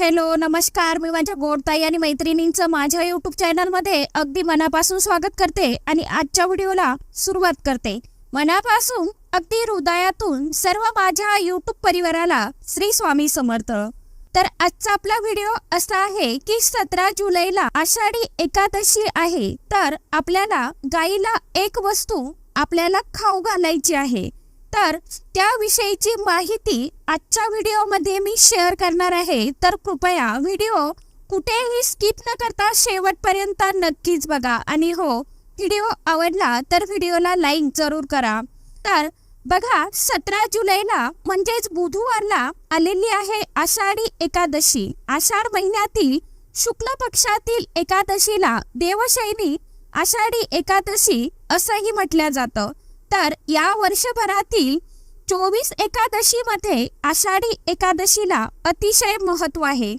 Hello नमस्कार. मी माझ्या गोडताई आणि मैत्रिणींचं माझ्या युट्यूब चॅनलमध्ये अगदी मनापासून स्वागत करते आणि आजच्या व्हिडिओला सुरुवात करते. मनापासून अगदी हृदयातून सर्व माझ्या युट्यूब परिवाराला श्री स्वामी समर्थ. तर आजचा आपला व्हिडिओ असा आहे की सतरा जुलैला आषाढी एकादशी आहे. तर आपल्याला गाईला एक वस्तू आपल्याला खाऊ घालायची आहे. तर त्याविषयीची माहिती आजच्या व्हिडिओमध्ये मी शेअर करणार आहे. तर कृपया व्हिडिओ कुठेही स्किप न करता शेवटपर्यंत नक्कीच बघा. आणि हो व्हिडिओ आवडला तर व्हिडिओला लाईक जरूर करा. तर बघा सतरा जुलैला म्हणजेच बुधवारला आलेली आहे आषाढी एकादशी. आषाढ महिन्यातील शुक्ल पक्षातील एकादशीला देवशैनी आषाढी एकादशी असंही म्हटलं जातं. तर या वर्षभरातील चोवीस एकादशीमध्ये आषाढी एकादशीला अतिशय महत्त्व आहे.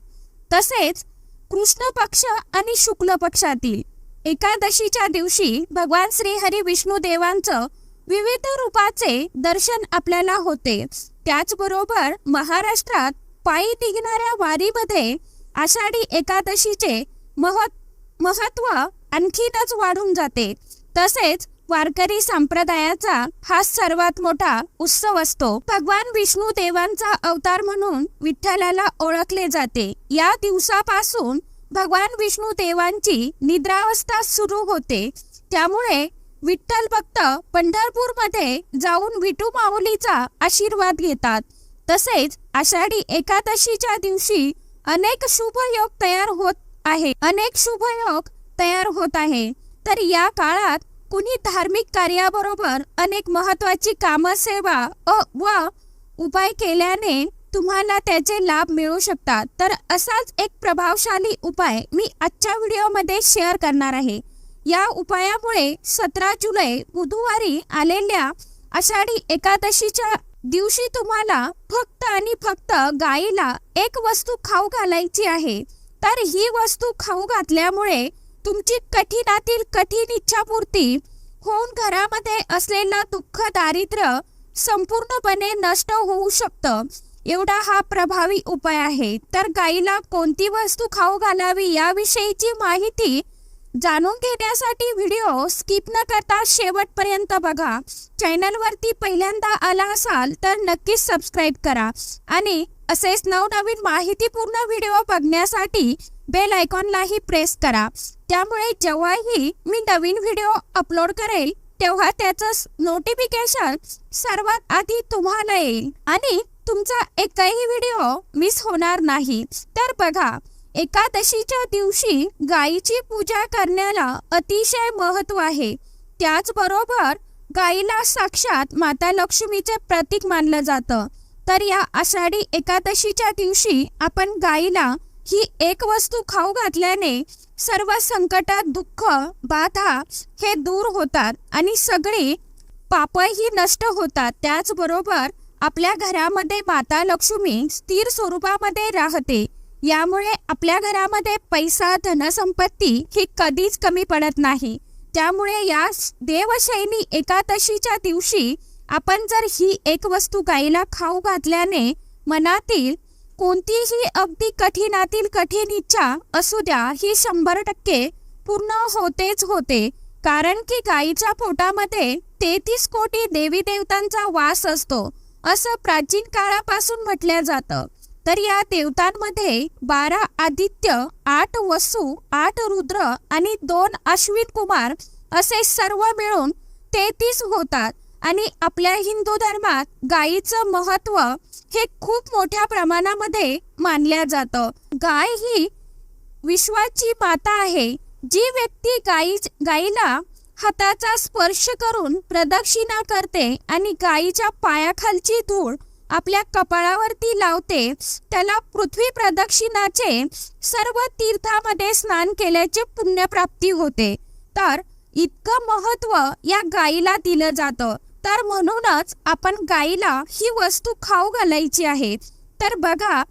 तसेच कृष्ण पक्ष आणि शुक्ल पक्षातील एकादशीच्या दिवशी भगवान श्री हरी विष्णू देवांचं विविध रूपाचे दर्शन आपल्याला होते. त्याचबरोबर महाराष्ट्रात पायी निघणाऱ्या वारीमध्ये आषाढी एकादशीचे महत् महत्त्व आणखीनच वाढून जाते. तसेच वारकरी संप्रदायाचा हा सर्वात मोठा उत्सव असतो. भगवान विष्णू देवांचा अवतार म्हणून विठ्ठलाला ओळखले जाते. या दिवसापासून भगवान विष्णू देवांची निद्रावस्था सुरू होते. त्यामुळे विठ्ठल भक्त पंढरपूरमध्ये जाऊन विठू माऊलीचा आशीर्वाद घेतात. तसेच आषाढी एकादशीच्या दिवशी अनेक शुभ योग तयार होत आहे. अनेक शुभ योग तयार होत आहे. तर या काळात कुणी धार्मिक कार्याबरोबर अनेक महत्वाची कामसेवा अ व उपाय केल्याने तुम्हाला त्याचे लाभ मिळू शकतात. तर असाच एक प्रभावशाली उपाय मी आजच्या व्हिडिओमध्ये शेअर करणार आहे. या उपायामुळे सतरा जुलै बुधवारी आलेल्या आषाढी एकादशीच्या दिवशी तुम्हाला फक्त आणि फक्त गाईला एक वस्तू खाऊ घालायची आहे. तर ही वस्तू खाऊ घातल्यामुळे तुमची कठीणातील कठीण इच्छापूर्ती होऊन घरामध्ये असलेलं दुःख दारिद्र्य संपूर्णपणे नष्ट होऊ शकतं. एवढा हा प्रभावी उपाय आहे. तर गाईला कोणती वस्तू खाऊ घालावी याविषयीची माहिती जाणून घेण्यासाठी व्हिडिओ स्किप न करता शेवटपर्यंत बघा. चॅनलवरती पहिल्यांदा आला असाल तर नक्कीच सबस्क्राईब करा आणि असेच नवनवीन माहितीपूर्ण व्हिडिओ बघण्यासाठी बेल आयकॉनलाही प्रेस करा. त्यामुळे जेव्हाही मी नवीन व्हिडिओ अपलोड करेल तेव्हा त्याचं नोटिफिकेशन सर्वात आधी तुम्हाला येईल. आणि तुमचा एकही व्हिडिओ मिस होणार नाही. तर बघा एकादशीच्या दिवशी गायीची पूजा करण्याला अतिशय महत्त्व आहे. त्याचबरोबर गायीला साक्षात माता लक्ष्मीचे प्रतीक मानलं जातं. तर या आषाढी एकादशीच्या दिवशी आपण गायीला ही एक वस्तू खाऊ घातल्याने सर्व संकटात दुःख बाधा हे दूर होतात आणि सगळी पापही नष्ट होतात. त्याचबरोबर आपल्या घरामध्ये माता लक्ष्मी स्थिर स्वरूपामध्ये राहते. यामुळे आपल्या घरामध्ये पैसा धनसंपत्ती ही कधीच कमी पडत नाही. त्यामुळे या देवशैनी एकादशीच्या दिवशी आपण जर ही एक वस्तू गाईला खाऊ घातल्याने मनातील कोणतीही अगदी कठीणातील कठीण इच्छा असू द्या ही शंभर टक्के पूर्ण होतेच होते. कारण की गाईच्या पोटामध्ये तेहतीस कोटी देवी देवतांचा वास असतो असं प्राचीन काळापासून म्हटलं जातं. तर या देवतांमध्ये बारा आदित्य आठ वसू आठ रुद्र आणि दोन अश्विन कुमार असे सर्व मिळून तेहतीस होतात. आणि आपल्या हिंदू धर्मात गायीचं महत्त्व हे खूप मोठ्या प्रमाणामध्ये मानल्या जातं. गाय ही विश्वाची माता आहे. जी व्यक्ती गाई गाईला हाताचा स्पर्श करून प्रदक्षिणा करते आणि गायीच्या पायाखालची धूळ आपल्या कपाळावरती लावते. त्याला पृथ्वी प्रदक्षिणाचे सर्व तीर्थामध्ये स्नान केल्याचे पुण्यप्राप्ती होते. तर इतकं महत्त्व या गाईला दिलं जातं. तर म्हणूनच आपण गाईला ही वस्तू खाऊ घालायची आहे. तर बघा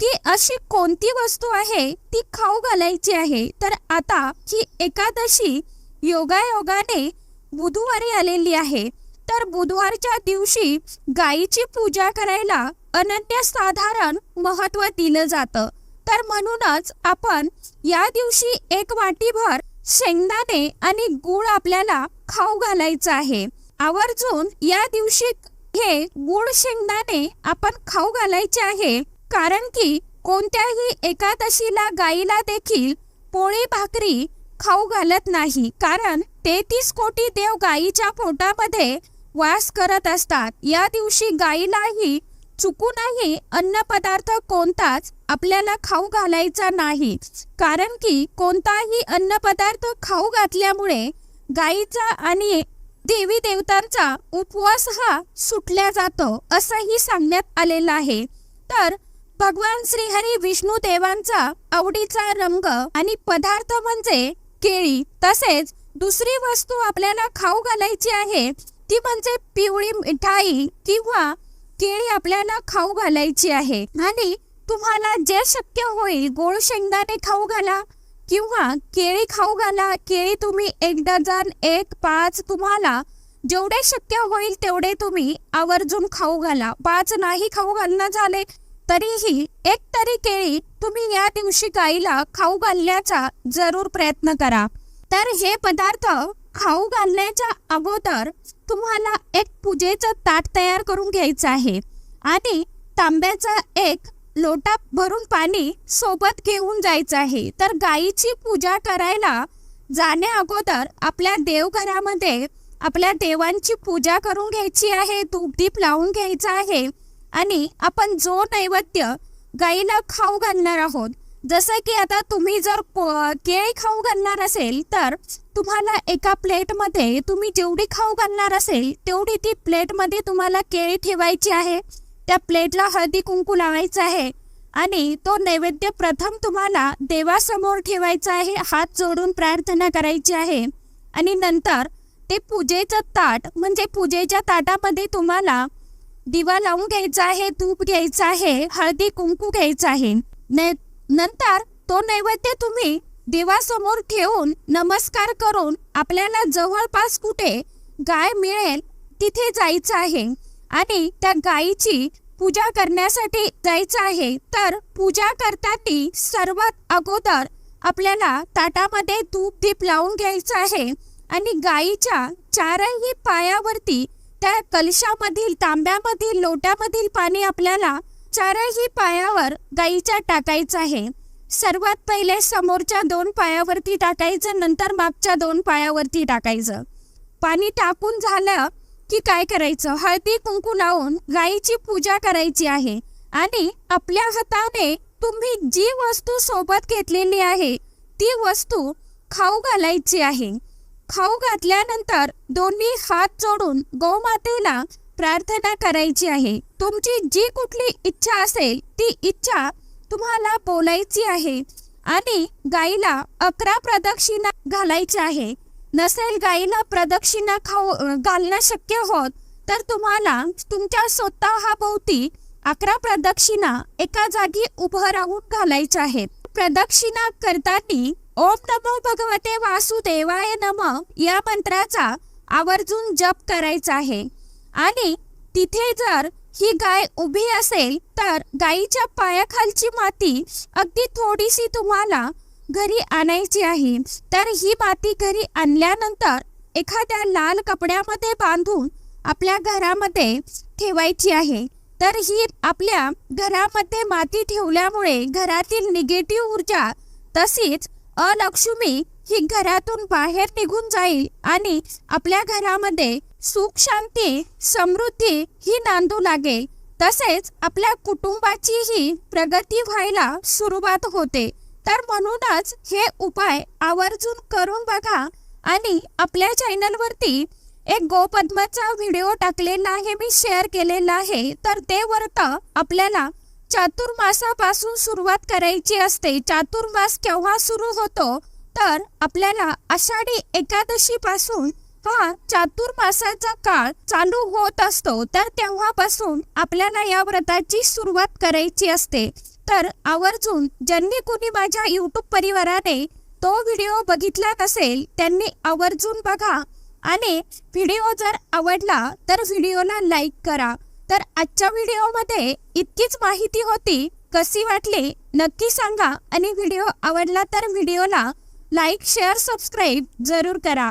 की अशी कोणती वस्तू आहे ती खाऊ घालायची आहे? तर आता ही एकादशी योगायोगाने बुधवारी आलेली आहे. तर बुधवारच्या दिवशी गायीची पूजा करायला अनन्यसाधारण महत्त्व दिलं जातं. तर म्हणूनच आपण या दिवशी एक वाटीभर शेंगदाणे आणि गुळ आपल्याला खाऊ घालायचं आहे. आवर्जून या दिवशी हे गुळ शेंगदाणे आपण खाऊ घालायचे आहे. कारण की कोणत्याही एकादशीला गाईला देखील पोळी भाकरी खाऊ घालत नाही. कारण तेहतीस कोटी देव गाईच्या पोटामध्ये वास करत असतात. या दिवशी गाईलाही चुकूनही अन्न पदार्थ कोणताच आपल्याला खाऊ घालायचा नाही. कारण की कोणताही अन्न पदार्थ खाऊ घातल्यामुळे गाईचा आणि देवी देवतांचा उपवास हा सुटल्या जातो असंही सांगण्यात आलेलं आहे. तर भगवान श्रीहरी विष्णू देवांचा आवडीचा रंग आणि पदार्थ म्हणजे केळी. तसेच दुसरी वस्तू आपल्याला खाऊ घालायची आहे ती म्हणजे पिवळी मिठाई किंवा केळी आपल्याला खाऊ घालायची आहे. आणि तुम्हाला जे शक्य होईल गोड शेंगदाणे खाऊ घाला किंवा केळी खाऊ घाला. केळी तुम्ही एक डझन एक पाच तुम्हाला जेवढे शक्य होईल तेवढे तुम्ही आवर्जून खाऊ घाला. पाच नाही खाऊ घालणं झाले तरीही एक तरी केळी तुम्ही या दिवशी गाईला खाऊ घालण्याचा जरूर प्रयत्न करा. तर हे पदार्थ खाऊ घालण्याच्या अगोदर तुम्हाला एक पूजेचं ताट तयार करून घ्यायचं आहे. आणि तांब्याचा एक लोटा भरून पाणी सोबत घेऊन जायचं आहे. तर गाईची पूजा करायला जाण्या अगोदर आपल्या देवघरामध्ये आपल्या देवांची पूजा करून घ्यायची आहे धूपदीप लावून घ्यायचा आहे. आणि आपण जो नैवेद्य गाईला खाऊ घालणार आहोत जसं की आता तुम्ही जर को- केळी खाऊ घालणार असेल तर तुम्हाला एका प्लेटमध्ये तुम्ही जेवढी खाऊ घालणार असेल तेवढी ती प्लेटमध्ये तुम्हाला केळी ठेवायची आहे. त्या प्लेटला हळदी कुंकू लावायचं आहे. आणि तो नैवेद्य प्रथम तुम्हाला देवासमोर ठेवायचा आहे हात जोडून प्रार्थना करायची आहे. आणि नंतर ते पूजेचं ताट म्हणजे पूजेच्या ताटामध्ये तुम्हाला दिवा लावून घ्यायचा आहे धूप घ्यायचा आहे हळदी कुंकू घ्यायचं आहे. ने- नंतर तो नैवेद्य तुम्ही देवासमोर ठेवून नमस्कार करून आपल्याला जवळपास कुठे गाय मिळेल तिथे जायचं आहे. आणि त्या गायीची पूजा करण्यासाठी जायचं आहे. तर पूजा करताना सर्वात अगोदर आपल्याला ताटामध्ये धूप दीप लावून घ्यायचं आहे. आणि गायीच्या चारही पायावरती त्या कलशामधील तांब्यामधील लोट्यामधील पाणी आपल्याला चारही पायावर गाईच्या टाकायचं आहे. सर्वात पहिले समोरच्या दोन पायावरती टाकायचं नंतर मागच्या दोन पायावरती टाकायचं. पाणी टाकून झालं की काय करायचं? हळदी कुंकू लावून गाईची पूजा करायची आहे. आणि आपल्या हाताने तुम्ही जी वस्तू सोबत घेतलेली आहे ती वस्तू खाऊ घालायची आहे. खाऊ घातल्यानंतर दोन्ही हात जोडून गोमातेला प्रार्थना करायची आहे. तुमची जी कुठली इच्छा असेल ती इच्छा तुम्हाला बोलायची आहे. आणि गाईला अकरा प्रदक्षिणा घालायची आहे. नसेल गाईला प्रदक्षिणा खाऊ घालणं शक्य होत तर तुम्हाला तुमच्या स्वतःभोवती अकरा प्रदक्षिणा एका जागी उभं राहून घालायच्या आहेत. प्रदक्षिणा करताना ओम नमो भगवते वासुदेवाय नम या मंत्राचा आवर्जून जप करायचा आहे. आणि तिथे जर ही गाय उभी असेल तर गायीच्या पायाखालची माती अगदी थोडीशी तुम्हाला घरी आणायची आहे. तर ही माती घरी आणल्यानंतर एखाद्या लाल कपड्यामध्ये बांधून आपल्या घरामध्ये ठेवायची आहे. तर ही आपल्या घरामध्ये माती ठेवल्यामुळे घरातील निगेटिव्ह ऊर्जा तशीच अलक्ष्मी ही घरातून बाहेर निघून जाईल आणि आपल्या घरामध्ये सुख शांती समृद्धी ही नांदू लागेल. तसेच आपल्या कुटुंबाचीही प्रगती व्हायला सुरुवात होते. तर म्हणूनच हे उपाय आवर्जून करून बघा आणि आपल्या चॅनलवरती एक गोपद्माचा व्हिडिओ टाकलेला आहे मी शेअर केलेला आहे. तर ते वर्त आपल्याला चातुर्मासापासून सुरुवात करायची असते. चातुर्मास केव्हा सुरू होतो? तर आपल्याला आषाढी एकादशीपासून हा चातुर्मासाचा काळ चालू होत असतो तर तेव्हापासून आपल्याला या व्रताची सुरुवात करायची असते. तर आवर्जून ज्यांनी कुणी माझ्या युट्यूब परिवाराने तो व्हिडिओ बघितला नसेल त्यांनी आवर्जून बघा. आणि व्हिडिओ जर आवडला तर व्हिडिओला लाईक करा. तर आजच्या व्हिडिओमध्ये इतकीच माहिती होती कशी वाटली नक्की सांगा. आणि व्हिडिओ आवडला तर व्हिडिओला लाईक शेअर सबस्क्राईब जरूर करा.